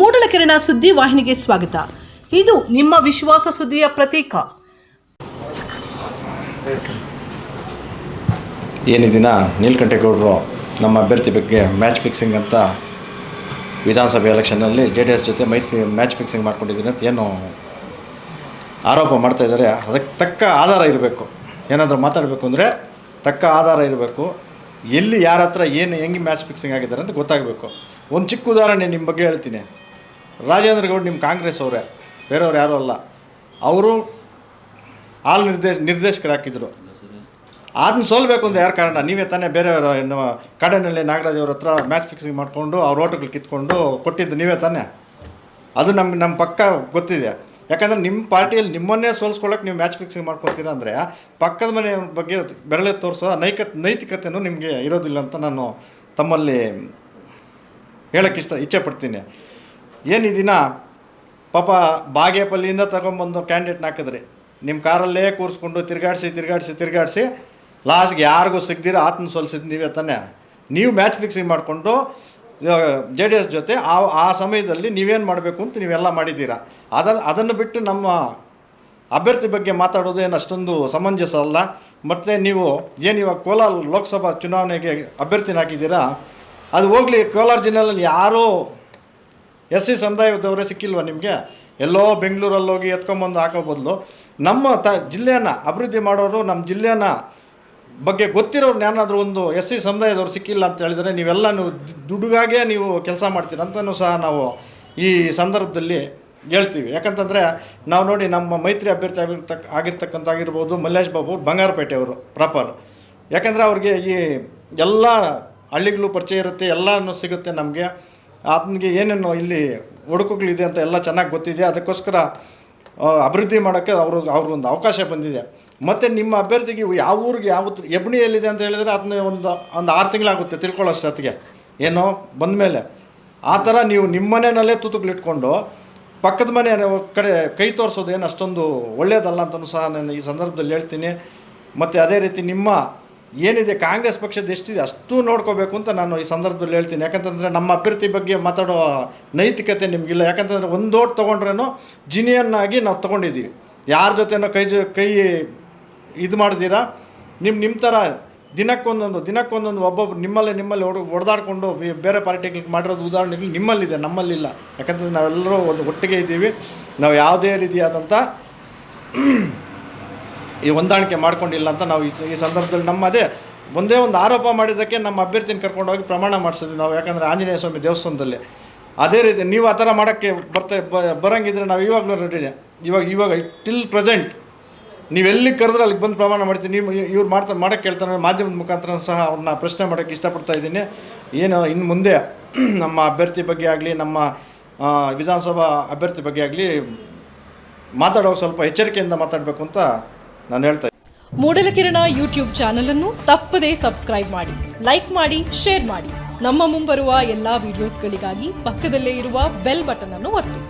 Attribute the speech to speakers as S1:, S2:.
S1: ಮೂಡಲಕೆರೆನ ಸುದ್ದಿ ವಾಹಿನಿಗೆ ಸ್ವಾಗತ. ಇದು ನಿಮ್ಮ ವಿಶ್ವಾಸ ಸುದ್ದಿಯ ಪ್ರತೀಕ.
S2: ಏನು ದಿನ ನೀಲಕಂಠೇಗೌಡರು ನಮ್ಮ ಅಭ್ಯರ್ಥಿ ಬಗ್ಗೆ ಮ್ಯಾಚ್ ಫಿಕ್ಸಿಂಗ್ ಅಂತ ವಿಧಾನಸಭೆ ಎಲೆಕ್ಷನ್ನಲ್ಲಿ ಜೆ ಡಿ ಎಸ್ ಜೊತೆ ಮೈತ್ರಿ ಮ್ಯಾಚ್ ಫಿಕ್ಸಿಂಗ್ ಮಾಡ್ಕೊಂಡಿದ್ದೀನಿ ಅಂತ ಏನು ಆರೋಪ ಮಾಡ್ತಾ ಇದ್ದಾರೆ. ಅದಕ್ಕೆ ತಕ್ಕ ಆಧಾರ ಇರಬೇಕು. ಏನಾದರೂ ಮಾತಾಡಬೇಕು ಅಂದರೆ ತಕ್ಕ ಆಧಾರ ಇರಬೇಕು. ಎಲ್ಲಿ ಯಾರ ಹತ್ರ ಏನು, ಹೆಂಗೆ ಮ್ಯಾಚ್ ಫಿಕ್ಸಿಂಗ್ ಆಗಿದ್ದಾರೆ ಅಂತ ಗೊತ್ತಾಗಬೇಕು. ಒಂದು ಚಿಕ್ಕ ಉದಾಹರಣೆ ನಿಮ್ಮ ಬಗ್ಗೆ ಹೇಳ್ತೀನಿ. ರಾಜೇಂದ್ರ ಗೌಡ್ ನಿಮ್ಮ ಕಾಂಗ್ರೆಸ್ ಅವರೇ, ಬೇರೆಯವ್ರು ಯಾರೂ ಅಲ್ಲ. ಅವರು ಹಾಲು ನಿರ್ದೇಶ ಹಾಕಿದ್ರು ಅದನ್ನ ಸೋಲ್ಬೇಕು ಅಂದರೆ ಯಾರು ಕಾರಣ? ನೀವೇ ತಾನೇ ಬೇರೆಯವರು ಏನು ಕಾಡಿನಲ್ಲಿ ನಾಗರಾಜ್ ಅವ್ರ ಹತ್ರ ಮ್ಯಾಚ್ ಫಿಕ್ಸಿಂಗ್ ಮಾಡಿಕೊಂಡು ಅವ್ರ ಓಟುಗಳು ಕಿತ್ಕೊಂಡು ಕೊಟ್ಟಿದ್ದು ನೀವೇ ತಾನೇ. ಅದು ನಮ್ಮ ನಮ್ಮ ಪಕ್ಕ ಗೊತ್ತಿದೆ. ಯಾಕಂದರೆ ನಿಮ್ಮ ಪಾರ್ಟಿಯಲ್ಲಿ ನಿಮ್ಮನ್ನೇ ಸೋಲ್ಸ್ಕೊಳ್ಳೋಕೆ ನೀವು ಮ್ಯಾಚ್ ಫಿಕ್ಸಿಂಗ್ ಮಾಡ್ಕೊತೀರಾ ಅಂದರೆ ಪಕ್ಕದ ಮನೆಯ ಬಗ್ಗೆ ಬೆರಳೆ ತೋರಿಸೋ ನೈಕ ನೈತಿಕತೆಯೂ ನಿಮಗೆ ಇರೋದಿಲ್ಲ ಅಂತ ನಾನು ತಮ್ಮಲ್ಲಿ ಹೇಳೋಕ್ಕಿಷ್ಟ ಇಚ್ಛೆ ಪಡ್ತೀನಿ. ಏನು ಪಾಪ ಬಾಗೇಪಲ್ಲಿಯಿಂದ ತಗೊಂಬಂದು ಕ್ಯಾಂಡಿಡೇಟ್ನ ಹಾಕಿದ್ರಿ ನಿಮ್ಮ ಕಾರಲ್ಲೇ ಕೂರಿಸ್ಕೊಂಡು ತಿರುಗಾಡಿಸಿ ತಿರುಗಾಡಿಸಿ ತಿರುಗಾಡಿಸಿ ಲಾಸ್ಟ್ಗೆ ಯಾರಿಗೂ ಸಿಗ್ದಿರ ಆತ್ಮ ಸೋಲ್ಸಿದ್ದು ನೀವೇ ತಾನೇ. ನೀವು ಮ್ಯಾಚ್ ಫಿಕ್ಸಿಂಗ್ ಮಾಡಿಕೊಂಡು ಜೆ ಡಿ ಎಸ್ ಜೊತೆ ಆ ಆ ಸಮಯದಲ್ಲಿ ನೀವೇನು ಮಾಡಬೇಕು ಅಂತ ನೀವೆಲ್ಲ ಮಾಡಿದ್ದೀರಾ. ಅದನ್ನು ಅದನ್ನು ಬಿಟ್ಟು ನಮ್ಮ ಅಭ್ಯರ್ಥಿ ಬಗ್ಗೆ ಮಾತಾಡೋದು ಏನು ಅಷ್ಟೊಂದು ಸಮಂಜಸ ಅಲ್ಲ. ಮತ್ತು ನೀವು ಏನು ಇವಾಗ ಕೋಲಾರ ಲೋಕಸಭಾ ಚುನಾವಣೆಗೆ ಅಭ್ಯರ್ಥಿನ ಹಾಕಿದ್ದೀರಾ? ಅದು ಹೋಗಲಿ, ಕೋಲಾರ ಜಿಲ್ಲೆಯಲ್ಲಿ ಯಾರೂ ಎಸ್ ಸಿ ಸಮುದಾಯದವರೇ ಸಿಕ್ಕಿಲ್ವ ನಿಮಗೆ? ಎಲ್ಲೋ ಬೆಂಗಳೂರಲ್ಲಿ ಹೋಗಿ ಎತ್ಕೊಂಬಂದು ಹಾಕೋ ಬದಲು ನಮ್ಮ ತ ಜಿಲ್ಲೆಯನ್ನು ಅಭಿವೃದ್ಧಿ ಮಾಡೋರು ನಮ್ಮ ಜಿಲ್ಲೆನ ಬಗ್ಗೆ ಗೊತ್ತಿರೋರು ಯಾರಾದರೂ ಒಂದು ಎಸ್ ಸಿ ಸಮುದಾಯದವ್ರು ಸಿಕ್ಕಿಲ್ಲ ಅಂತ ಹೇಳಿದರೆ ನೀವೆಲ್ಲ ನೀವು ದುಡುಗಾಗೆ ನೀವು ಕೆಲಸ ಮಾಡ್ತೀರ ಅಂತಲೂ ಸಹ ನಾವು ಈ ಸಂದರ್ಭದಲ್ಲಿ ಹೇಳ್ತೀವಿ. ಯಾಕಂತಂದರೆ ನಾವು ನೋಡಿ ನಮ್ಮ ಮೈತ್ರಿ ಅಭ್ಯರ್ಥಿ ಆಗಿರ್ತಕ್ಕ ಆಗಿರ್ತಕ್ಕಂಥ ಆಗಿರ್ಬೋದು ಮಲ್ಲೇಶ್ ಬಾಬು ಬಂಗಾರಪೇಟೆ ಬಂಗಾರಪೇಟೆಯವರು ಪ್ರಾಪರ್ ಯಾಕಂದರೆ ಅವ್ರಿಗೆ ಈ ಎಲ್ಲ ಹಳ್ಳಿಗಳು ಪರಿಚಯ ಇರುತ್ತೆ, ಎಲ್ಲನೂ ಸಿಗುತ್ತೆ ನಮಗೆ. ಆತನಿಗೆ ಏನೇನು ಇಲ್ಲಿ ಹುಡುಕುಗಳಿದೆ ಅಂತ ಎಲ್ಲ ಚೆನ್ನಾಗಿ ಗೊತ್ತಿದೆ. ಅದಕ್ಕೋಸ್ಕರ ಅಭಿವೃದ್ಧಿ ಮಾಡೋಕ್ಕೆ ಅವರು ಅವ್ರಿಗೊಂದು ಅವಕಾಶ ಬಂದಿದೆ. ಮತ್ತು ನಿಮ್ಮ ಅಭ್ಯರ್ಥಿಗೆ ಯಾವ ಊರಿಗೆ, ಯಾವ ಎಬ್ಣಿ ಎಲ್ಲಿದೆ ಅಂತ ಹೇಳಿದರೆ ಅದನ್ನ ಒಂದು ಒಂದು ಆರು ತಿಂಗಳಾಗುತ್ತೆ ತಿಳ್ಕೊಳ್ಳೋಷ್ಟೊತ್ತಿಗೆ ಏನೋ ಬಂದ ಮೇಲೆ. ಆ ಥರ ನೀವು ನಿಮ್ಮ ಮನೆಯಲ್ಲೇ ತುತ್ತುಗಳಿಟ್ಕೊಂಡು ಪಕ್ಕದ ಮನೆ ಕಡೆ ಕೈ ತೋರಿಸೋದು ಏನು ಅಷ್ಟೊಂದು ಒಳ್ಳೆಯದಲ್ಲ ಅಂತಲೂ ಸಹ ನಾನು ಈ ಸಂದರ್ಭದಲ್ಲಿ ಹೇಳ್ತೀನಿ. ಮತ್ತು ಅದೇ ರೀತಿ ನಿಮ್ಮ ಏನಿದೆ ಕಾಂಗ್ರೆಸ್ ಪಕ್ಷದ ಎಷ್ಟಿದೆ ಅಷ್ಟು ನೋಡ್ಕೋಬೇಕು ಅಂತ ನಾನು ಈ ಸಂದರ್ಭದಲ್ಲಿ ಹೇಳ್ತೀನಿ. ಯಾಕಂತಂದರೆ ನಮ್ಮ ಅಭ್ಯರ್ಥಿ ಬಗ್ಗೆ ಮಾತಾಡೋ ನೈತಿಕತೆ ನಿಮಗಿಲ್ಲ. ಯಾಕಂತಂದರೆ ಒಂದು ಓಟ್ ತೊಗೊಂಡ್ರೇನೋ ಜಿನಿಯನ್ನಾಗಿ ನಾವು ತೊಗೊಂಡಿದ್ದೀವಿ. ಯಾರ ಜೊತೆನೋ ಕೈ ಕೈ ಇದು ಮಾಡಿದ್ದೀರಾ? ನಿಮ್ಮ ನಿಮ್ಮ ಥರ ದಿನಕ್ಕೊಂದೊಂದು ದಿನಕ್ಕೊಂದೊಂದು ಒಬ್ಬೊಬ್ರು ನಿಮ್ಮಲ್ಲೇ ನಿಮ್ಮಲ್ಲಿ ಹೊಡ್ ಹೊಡೆದಾಡ್ಕೊಂಡು ಬೇರೆ ಪಾರ್ಟಿಗಳಿಗೆ ಮಾಡಿರೋದು ಉದಾಹರಣೆಗಳು ನಿಮ್ಮಲ್ಲಿದೆ, ನಮ್ಮಲ್ಲಿಲ್ಲ. ಯಾಕಂತಂದರೆ ನಾವೆಲ್ಲರೂ ಒಂದು ಒಟ್ಟಿಗೆ ಇದ್ದೀವಿ. ನಾವು ಯಾವುದೇ ರೀತಿಯಾದಂಥ ಈ ಹೊಂದಾಣಿಕೆ ಮಾಡ್ಕೊಂಡಿಲ್ಲ ಅಂತ ನಾವು ಈ ಸಂದರ್ಭದಲ್ಲಿ ನಮ್ಮದೇ ಒಂದೇ ಒಂದು ಆರೋಪ ಮಾಡಿದ್ದಕ್ಕೆ ನಮ್ಮ ಅಭ್ಯರ್ಥಿನ ಕರ್ಕೊಂಡು ಹೋಗಿ ಪ್ರಮಾಣ ಮಾಡಿಸಿದ್ವಿ ನಾವು. ಯಾಕಂದರೆ ಆಂಜನೇಯ ಸ್ವಾಮಿ ದೇವಸ್ಥಾನದಲ್ಲಿ. ಅದೇ ರೀತಿ ನೀವು ಆ ಥರ ಮಾಡೋಕ್ಕೆ ಬರ್ತಾ ಬರಂಗಿದ್ರೆ ನಾವು ಇವಾಗಲೂ ರೆಡಿನೇ ಇವಾಗ ಇವಾಗ ಟಿಲ್ ಪ್ರೆಸೆಂಟ್ ನೀವು ಎಲ್ಲಿ ಕರೆದ್ರೆ ಅಲ್ಲಿಗೆ ಬಂದು ಪ್ರಮಾಣ ಮಾಡ್ತೀನಿ ನೀವು ಇವ್ರು ಮಾಡ್ತಾ, ಮಾಡೋಕ್ಕೆ ಹೇಳ್ತಾರೆ ಮಾಧ್ಯಮದ ಮುಖಾಂತರ ಸಹ ಅವ್ರನ್ನ ಪ್ರಶ್ನೆ ಮಾಡೋಕ್ಕೆ ಇಷ್ಟಪಡ್ತಾ ಇದ್ದೀನಿ. ಏನು, ಇನ್ನು ಮುಂದೆ ನಮ್ಮ ಅಭ್ಯರ್ಥಿ ಬಗ್ಗೆ ಆಗಲಿ, ನಮ್ಮ ವಿಧಾನಸಭಾ ಅಭ್ಯರ್ಥಿ ಬಗ್ಗೆ ಆಗಲಿ ಮಾತಾಡೋಕೆ ಸ್ವಲ್ಪ ಎಚ್ಚರಿಕೆಯಿಂದ ಮಾತಾಡಬೇಕು ಅಂತ ನಾನು ಹೇಳ್ತಾ
S3: ಮೂಡಲಕಿರಣ ಯೂಟ್ಯೂಬ್ ಚಾನಲ್ ಅನ್ನು ತಪ್ಪದೇ ಸಬ್ಸ್ಕ್ರೈಬ್ ಮಾಡಿ, ಲೈಕ್ ಮಾಡಿ, ಶೇರ್ ಮಾಡಿ. ನಮ್ಮ ಮುಂಬರುವ ಎಲ್ಲಾ ವಿಡಿಯೋಸ್ಗಳಿಗಾಗಿ ಪಕ್ಕದಲ್ಲೇ ಇರುವ ಬೆಲ್ ಬಟನ್ ಅನ್ನು ಒತ್ತಿ.